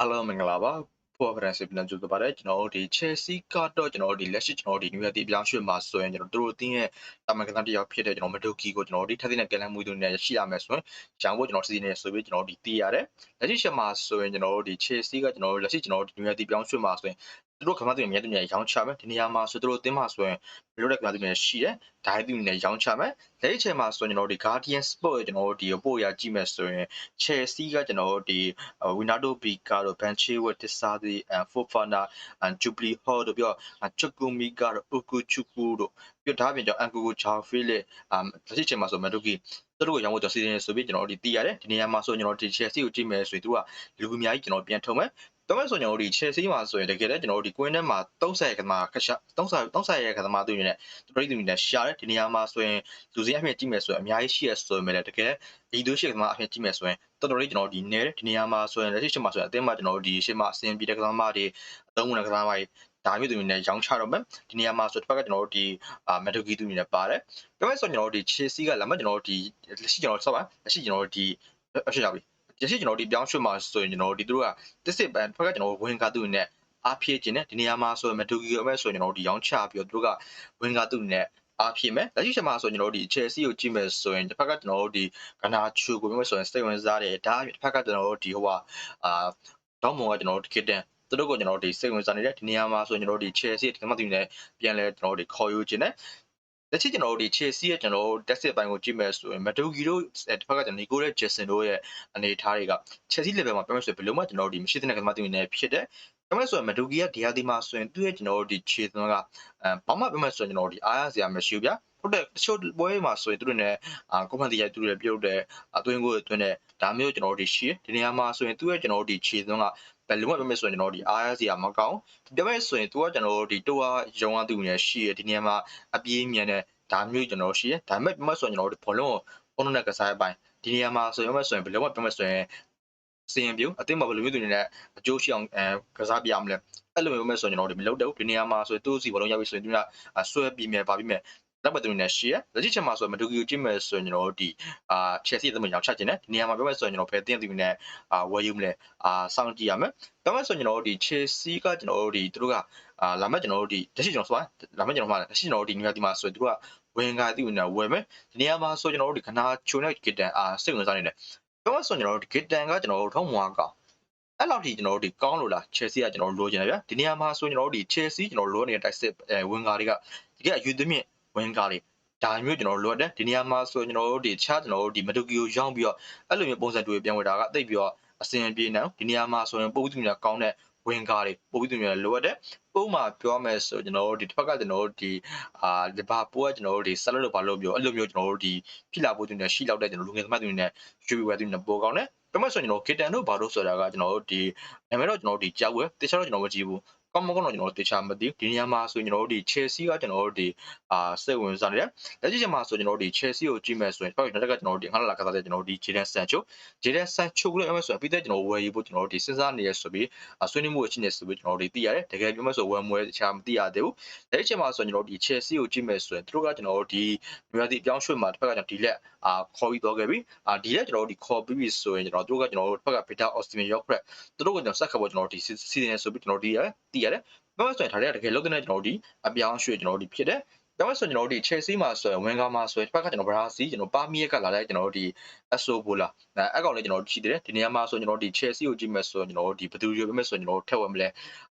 အားလုံးမင်္ဂလာပါဖော်ဖရန်စစ်ပြန်ကြိုဆိုပါတယ်ကျွန်တော်တို့ဒီ Chelsea ကတော့ကျွန်တော်တို့ဒီလက်ရှိကျွန်တော်တို့ဒီ New Year အပြောင်းရွှေ့မှာဆိုရင်ကျွန်တော်တို့တို့အသင်းရဲ့တာမန်ကစားတစ်ယောက်ဖြစ်တဲ့ကျွန်တော်မဒိုကီကိုကျွန်တော်တို့ဒီထပ်တဲ့ကလန်မူသူနဲ့ရှိရမယ်ဆိုရင်ဂျောင်းဘို့ကျွန်တော်စီစဉ်နေဆိုပြီးကျွန်တော်တို့ဒီတည်ရတယ်လက်ရှိချက်မှာဆိုရင်ကျွန်တော်တို့ဒီ Chelsea ကကျွန်တော်တို့လက်ရှိကျွန်တော်တို့ New Year အပြောင်းရွှေ့မှာဆိုရင် သူတို့ခမသူတွေအများကြီးရောင်းချမယ်ဒီနေရာမှာဆိုသူတို့အသင်းမှာဆိုရင်ဘယ်လိုလဲခမသူတွေရှိတယ်ဒါသူတွေရောင်းချမယ်လက်ရှိချိန်မှာဆိုရင်ကျွန်တော်တို့ဒီ Guardian Sport ကျွန်တော်တို့ဒီပို့ရကြည့်မယ်ဆိုရင် Chelsea ကကျွန်တော်တို့ဒီ Winaldo Bica တို့ Ben Chilwell တစားဒီ Fofana Jubilee Hall တို့ပြီးတော့ Chukumi ကတော့ Okuchuku တို့ပြီးတော့ဒါပြင်ကျွန်တော် Angugo Chafile လက်ရှိချိန်မှာဆို Maduki သူတို့ကိုရောင်းဖို့ကျွန်တော်စီစဉ်နေဆိုပြီးကျွန်တော်တို့ဒီသိရတယ်ဒီနေရာမှာဆိုကျွန်တော်ဒီ Chelsea ကိုကြည့်မယ်ဆိုရင်သူကလူအများကြီးကျွန်တော်ပြန်ထုံမယ် တော့မဲ့ဆိုကျွန်တော်တို့ဒီ Chelsea မှာဆိုရင်တကယ်လည်းကျွန်တော်တို့ဒီ Queen ထဲမှာ30ကမာခက်ရှာ30 30ရဲ့ကမာသူတွေနဲ့သူတို့တွေနဲ့ရှာတယ်ဒီနေရာမှာဆိုရင်လူစင်းအဖြစ်ကြည့်မယ်ဆိုရင်အများကြီးရှိရဆိုပေမဲ့တကယ်ဒီတို့ရှိကမာအဖြစ်ကြည့်မယ်ဆိုရင်တော်တော်လေးကျွန်တော်ဒီနေဒီနေရာမှာဆိုရင်လက်ရှိချိန်မှာဆိုရင်အသင်းမှာကျွန်တော်တို့ဒီရှေ့မှာအစင်ပြီးတဲ့ကစားမတွေအသုံးဝင်တဲ့ကစားမတွေဒါမျိုးသူတွေနဲ့ရောင်းချတော့မယ်ဒီနေရာမှာဆိုတစ်ဖက်ကကျွန်တော်တို့ဒီအာမက်ဒိုဂီသူတွေနဲ့ပါတယ်ပြောမယ်ဆိုကျွန်တော်တို့ဒီ Chelsea ကလာမှကျွန်တော်တို့ဒီလက်ရှိကျွန်တော်တို့ဆော့ပါလက်ရှိကျွန်တော်တို့ဒီအဖြစ်ရပြီ ရရှိကျွန်တော်ဒီပြောင်းရွှေ့မှာဆိုရင်ကျွန်တော်ဒီတို့ကတစ်စစ်ပန်ဖက်ကကျွန်တော်ဝင်ကားသူတွေနဲ့အားဖြည့်ခြင်းနဲ့ဒီနေရာမှာဆိုရင်မတူဂီအမဲဆိုရင်ကျွန်တော်ဒီရောင်းချပြီးတော့တို့ကဝင်ကားသူတွေနဲ့အားဖြည့်မယ်လက်ရှိချက်မှာဆိုကျွန်တော်တို့ဒီ Chelsea ကိုကြည့်မယ်ဆိုရင်တစ်ဖက်ကကျွန်တော်တို့ဒီကနာချူကိုပြောမယ်ဆိုရင်စိတ်ဝင်စားတယ်ဒါတစ်ဖက်ကကျွန်တော်တို့ဒီဟိုကအာတောင်းမုံကကျွန်တော်တို့ ticket တန်သူတို့ကိုကျွန်တော်တို့ဒီစိတ်ဝင်စားနေတဲ့ဒီနေရာမှာဆိုရင်ကျွန်တော်တို့ဒီ Chelsea ဒီကမှတ်သူနဲ့ပြန်လဲကျွန်တော်တို့ဒီခေါ်ယူခြင်းနဲ့ လက်ရှိကျွန်တော်တို့ဒီ Chelsea ရဲ့ကျွန်တော်တို့ test ပိုင်းကိုကြည့်မယ်ဆိုရင်မဒိုဂီတို့တစ်ဖက်ကကျွန်တော်နီကိုရဲ့ Jason တို့ရဲ့အနေအထားတွေက Chelsea level မှာပြောမယ်ဆိုရင်ဘယ်လိုမှကျွန်တော်တို့ဒီမရှိတဲ့ကမှတ်သူနဲ့ဖြစ်တဲ့ပြောမယ်ဆိုရင်မဒိုဂီကဒီဟာဒီမှာဆိုရင်သူ့ရဲ့ကျွန်တော်တို့ဒီခြေသွန်းကအဲဘာမှပြောမယ်ဆိုရင်ကျွန်တော်တို့ဒီအားရစရာမရှိဘူးဗျာဟုတ်တယ်တချို့ပွဲမှာဆိုရင်သူတို့နဲ့အာကွန်မန်တီရိုက်သူတို့ပြုတ်တဲ့အသွင်းကိုအတွင်းနဲ့ဒါမျိုးကျွန်တော်တို့ဒီရှိဒီနေရာမှာဆိုရင်သူ့ရဲ့ကျွန်တော်တို့ဒီခြေသွန်းက ဘယ်လိုမှပြောမယ်ဆိုရင်ကျွန်တော်ဒီ RS ရာမကောင်းပြောမယ်ဆိုရင်သူကကျွန်တော်တို့ဒီတိုးအားရုံးအားသူနေရှိရဒီနေရာမှာအပြေးမြန်တဲ့ဒါမျိုးကျွန်တော်ရှိရဒါပေမဲ့ပြောမယ်ဆိုရင်ကျွန်တော်တို့ဘောလုံးကိုဘုံနဲ့ကစားပိုင်းဒီနေရာမှာဆိုရင်ပြောမယ်ဆိုရင်ဘယ်လိုမှပြောမယ်ဆိုရင်စင်ပြုံအသင်းမှာဘယ်လိုမျိုးသူနေနဲ့အကျိုးရှိအောင်အဲကစားပြရမလဲအဲ့လိုမျိုးပဲဆိုရင်ကျွန်တော်တို့မလုပ်တော့ဒီနေရာမှာဆိုရင်သူ့စီဘောလုံးရောက်ပြီဆိုရင်သူကဆွဲပြီးမြဲပါပြီးမြဲ လက်ပတ်သူနဲ့ရှိရလက်ရှိချက်မှာဆိုမဒူကီကိုကြည့်မယ်ဆိုရင်ကျွန်တော်တို့ဒီအာချက်စီအသင်းမှာရောက်ချခြင်းနဲ့ဒီနေရာမှာပြောမယ်ဆိုရင်ကျွန်တော်ဖယ်တင်းသူနဲ့အာဝယ်ယူမလဲအာစောင့်ကြည့်ရမယ်ပြောမယ်ဆိုရင်ကျွန်တော်တို့ဒီ Chelsea ကကျွန်တော်တို့ဒီသူတို့ကအာလာမဲ့ကျွန်တော်တို့ဒီလက်ရှိကျွန်တော်ဆိုလာမဲ့ကျွန်တော်မှာလက်ရှိကျွန်တော်တို့ဒီနေရာဒီမှာဆိုရင်သူတို့ကဝင်ကာသူနဲ့ဝယ်မယ်ဒီနေရာမှာဆိုကျွန်တော်တို့ဒီခနာချိုနဲ့ဂစ်တန်အာစိတ်ဝင်စားနေတယ်ပြောမယ်ဆိုရင်ကျွန်တော်တို့ဒီဂစ်တန်ကကျွန်တော်တို့ထုံးမွားကောင်အဲ့လောက်ထိကျွန်တော်တို့ဒီကောင်းလို့လား Chelsea ကကျွန်တော်တို့လိုချင်တယ်ဗျာဒီနေရာမှာဆိုကျွန်တော်တို့ဒီ Chelsea ကျွန်တော်တို့လိုနေတဲ့တိုက်စစ်ဝင်ကာတွေကတကယ်အယူသမြင့် ဝင်ကာတွေဒါမျိုးကျွန်တော်တို့လိုတယ်ဒီနေရာမှာဆိုကျွန်တော်တို့ဒီချားကျွန်တော်တို့ဒီမတူကီကိုရောင်းပြီးတော့အဲ့လိုမျိုးပုံစံတွေပြန်ဝယ်တာကတိတ်ပြီးတော့အစင်ပြေနေဒီနေရာမှာဆိုရင်ပုံပြီးသူများကောင်းတဲ့ဝင်ကားတွေပုံပြီးသူများလိုအပ်တယ်ပုံမှန်ပြောမယ်ဆိုကျွန်တော်တို့ဒီတစ်ဖက်ကကျွန်တော်တို့ဒီအာလီဗာပူးကကျွန်တော်တို့ဒီဆက်လက်လို့ဘာလို့ပြောအဲ့လိုမျိုးကျွန်တော်တို့ဒီဖြစ်လာဖို့သူများရှိလောက်တဲ့ကျွန်တော်လူငယ်သမားတွေနဲ့ရွှေဝယ်သူတွေပိုကောင်းတယ်ပြမဆိုကျွန်တော်ဂီတန်တို့ဘာလို့ဆိုတာကကျွန်တော်တို့ဒီနာမည်တော့ကျွန်တော်တို့ဒီကြောက်ဝဲတခြားတော့ကျွန်တော်မကြည့်ဘူး ကောင်းမကောင်းတော့ကျွန်တော်တို့တေချာမသိဒီနေရာမှာဆိုရင်ကျွန်တော်တို့ဒီ Chelsea ကကျွန်တော်တို့ဒီအာစိတ်ဝင်စားနေတယ်လက်ရှိချိန်မှာဆိုကျွန်တော်တို့ဒီ Chelsea ကိုကြည့်မယ်ဆိုရင်ပေါ့ကျွန်တော်ကကျွန်တော်တို့ဒီငါလာကစားတဲ့ကျွန်တော်တို့ဒီ Jadon Sancho Jadon Sancho ကိုလည်းအမှဆိုရင်ပြီးတဲ့ကျွန်တော်ဝယ်ယူဖို့ကျွန်တော်တို့ဒီစဉ်းစားနေရဆိုပြီးဆွေးနွေးမှုအချင်းနဲ့ဆိုပြီးကျွန်တော်တို့ဒီသိရတယ်တကယ်ပြောမှဆိုဝယ်မွဲတခြားမသိရသေးဘူးလက်ရှိချိန်မှာဆိုကျွန်တော်တို့ဒီ Chelsea ကိုကြည့်မယ်ဆိုရင်သူတို့ကကျွန်တော်တို့ဒီမြို့တီပြောင်းရွှေ့မှာတစ်ဖက်ကကျွန်တော်ဒီလက်အာခေါ်ပြီးတော့ခဲ့ပြီအာဒီလက်ကျွန်တော်တို့ဒီခေါ်ပြီးပြီဆိုရင်ကျွန်တော်တို့ကကျွန်တော်တို့တစ်ဖက်က Peter Austin ရောက်ခရက်သူတို့ကကျွန်တော်ဆက်ခတ်ဖို့ကျွန်တော်တို့ဒီစီစဉ်နေဆိုပြီးကျွန်တော်တို့ဒီရသိရတယ်ဘာလို့ဆိုရင်ဒါတွေကတကယ်လုံးတဲ့ကျွန်တော်တို့ဒီအပြောင်းရွှေ့ကျွန်တော်တို့ဒီဖြစ်တယ်ဒါမှဆိုကျွန်တော်တို့ဒီ Chelsea မှာဆိုရင်ဝင်ကားမှာဆိုရင်တစ်ဖက်ကကျွန်တော် Brazil ကျွန်တော်ပါမီယက်ကလာတဲ့ကျွန်တော်တို့ဒီ Aso Bola အဲအကောင်လေးကျွန်တော်တို့ရှိတယ်ဒီနေရာမှာဆိုကျွန်တော်တို့ဒီ Chelsea ကိုကြည့်မယ်ဆိုရင်ကျွန်တော်တို့ဒီဘယ်သူတွေပဲမဲ့ဆိုရင်ကျွန်တော်တို့ထက်ဝက်မလဲ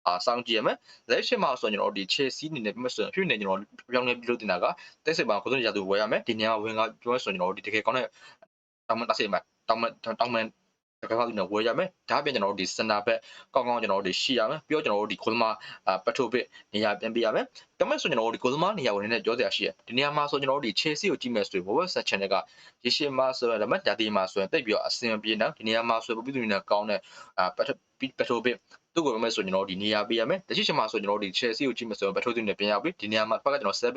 အာစောင့်ကြည့်ရမယ်လက်ရှိမှာဆိုရင်ကျွန်တော်တို့ဒီ Chelsea အနေနဲ့ပြမယ်ဆိုရင်ဖြစ်နေကျွန်တော်ပြောင်းလဲပြီးလို့တင်တာကတက်စစ်ပါကိုစုံရသူဝယ်ရမယ်ဒီနေရာဝင်ကားပြောမယ်ဆိုရင်ကျွန်တော်တို့ဒီတကယ်ကောင်းတဲ့တောင်းမတက်စစ်မှာတောင်းမတောင်းမ တကယ်လို့ဝယ်ရမယ်ဒါပြင်ကျွန်တော်တို့ဒီစင်တာဘက်ကောင်းကောင်းကျွန်တော်တို့ဒီရှိရမယ်ပြီးတော့ကျွန်တော်တို့ဒီကိုသမားပထိုဘစ်နေရာပြန်ပြရမယ်ဒါမဲ့ဆိုကျွန်တော်တို့ဒီကိုသမားနေရာဝင်နေပြောစရာရှိရဒီနေရာမှာဆိုကျွန်တော်တို့ဒီ Chelsea ကိုကြည့်မယ်ဆိုရင် World Search Channel ကရေရှည်မှာဆိုရင်ဒါမဲ့ဒါဒီမှာဆိုရင်တိတ်ပြီးတော့အဆင်ပြေနေဒီနေရာမှာဆိုရင်ပြည်သူတွေနဲ့ကောင်းတဲ့ပထိုဘစ် သူ့ကိုမဲ့ဆိုကျွန်တော်ဒီနေရာပေးရမယ်တချို့ချက်မှာဆိုကျွန်တော်ဒီ Chelsea ကိုကြည့်မယ်ဆိုရင်ပထိုးသူနဲ့ပြန်ရောက်ပြီဒီနေရာမှာဘက်ကကျွန်တော် set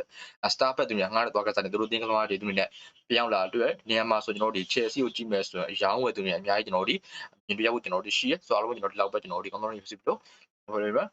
star ဘက်သူနဲ့ငားတဲ့သွားကစားနေသူတို့တင်းကမားတွေသူနဲ့ပြန်ရောက်လာတွေ့နေရာမှာဆိုကျွန်တော်ဒီ Chelsea ကိုကြည့်မယ်ဆိုရင်အယောင်းဝယ်သူနဲ့အများကြီးကျွန်တော်ဒီမြင်ပြရဖို့ကျွန်တော်ဒီရှိရဆိုတော့အားလုံးကျွန်တော်ဒီလောက်ပဲကျွန်တော်ဒီကောင်းကောင်းလေးဖြစ်ပြီးတော့ဟုတ်တယ်ဗျာ